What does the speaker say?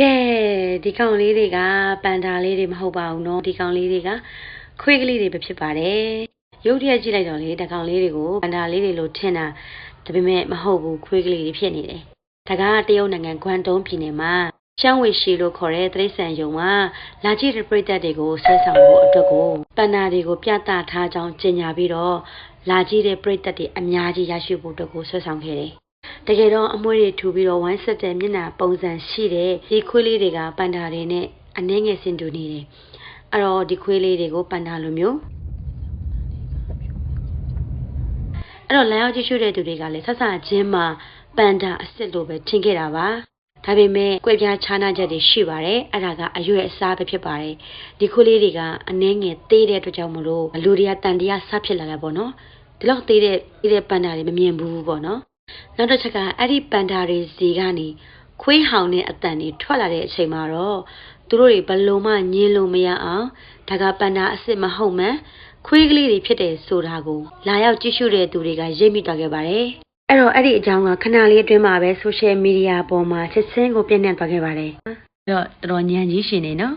ကဲဒီကောင်လေးတွေကပန်ဒါလေးတွေမဟုတ်ပါဘူးเนาะဒီကောင်လေးတွေကခွေးကလေးတွေပဲဖြစ်ပါတယ်ရုပ်တရက်ကြည့်လိုက်တော့လေဒီကောင်လေးတွေကိုပန်ဒါလေးတွေလို့ထင်တာဒါပေမဲ့မဟုတ်ဘူးခွေးကလေးတွေဖြစ်နေတယ်ဒါကတရုတ်နိုင်ငံဂွမ်တုံးပြည်နယ်မှာရှမ်းဝေရှီလို့ခေါ်တဲ့တရိษံယုံမှာလာကြည့်တဲ့ပြည်သက်တွေကိုဆွဲဆောင်ဖို့အတွက်ကိုပန်ဒါတွေကိုပြသထားကြောင်းကြေညာပြီးတော့လာကြည့်တဲ့ပြည်သက်တွေအများကြီးရရှိဖို့အတွက်ကိုဆွဲဆောင်ခဲ့တယ် တကယ်တော့အမွှေးတွေထူပြီးတော့ဝိုင်းဆက်တဲ့မျက်နှာပုံစံရှိတဲ့ဒီခွေးလေးတွေကပန်ဒါတွေနဲ့အနှဲငယ်စင်တူနေတယ်။အဲ့တော့ဒီခွေးလေးတွေကိုပန်ဒါလိုမျိုးအဲ့တော့လမ်းရောက်ကြည့်ရှုတဲ့သူတွေကလည်းဆက်ဆံချင်းမှာပန်ဒါအစ်စ်လိုပဲထင်ခဲ့တာပါ။ဒါပေမဲ့ကြွယ်ပြားခြားနာချက်တွေရှိပါတယ်။အဲ့ဒါကအရွယ်အစားပဲဖြစ်ပါတယ်။ဒီခွေးလေးတွေကအနှဲငယ်သေးတဲ့အတွက်ကြောင့်မလို့လူတွေကတန်တရားဆဖြစ်လာတာပေါ့နော်။ဒီလောက်သေးတဲ့သေးတဲ့ပန်ဒါတွေမမြင်ဘူးပေါ့နော်။ နောက်တစ်ချက်ကအဲ့ဒီပန်ဒါတွေစီကနေခွေးဟောင်တဲ့အတန်တွေထွက်လာတဲ့အချိန်မှာတော့သူတို့တွေဘလုံးမညင်းလို့မရအောင်ဒါကပန်ဒါအစ်စ်မဟုတ်မှန်ခွေးကလေးတွေဖြစ်တယ်ဆိုတာကိုလာရောက်ကြည့်ရှုတဲ့သူတွေကရိပ်မိသွားခဲ့ပါတယ်အဲ့တော့အဲ့ဒီအကြောင်းကခဏလေးအတွင်းမှာပဲဆိုရှယ်မီဒီယာပေါ်မှာချက်ချင်းကိုပြန့်နှံ့သွားခဲ့ပါတယ်အဲ့တော့တော်တော်ညံကြီးရှင်နေနော်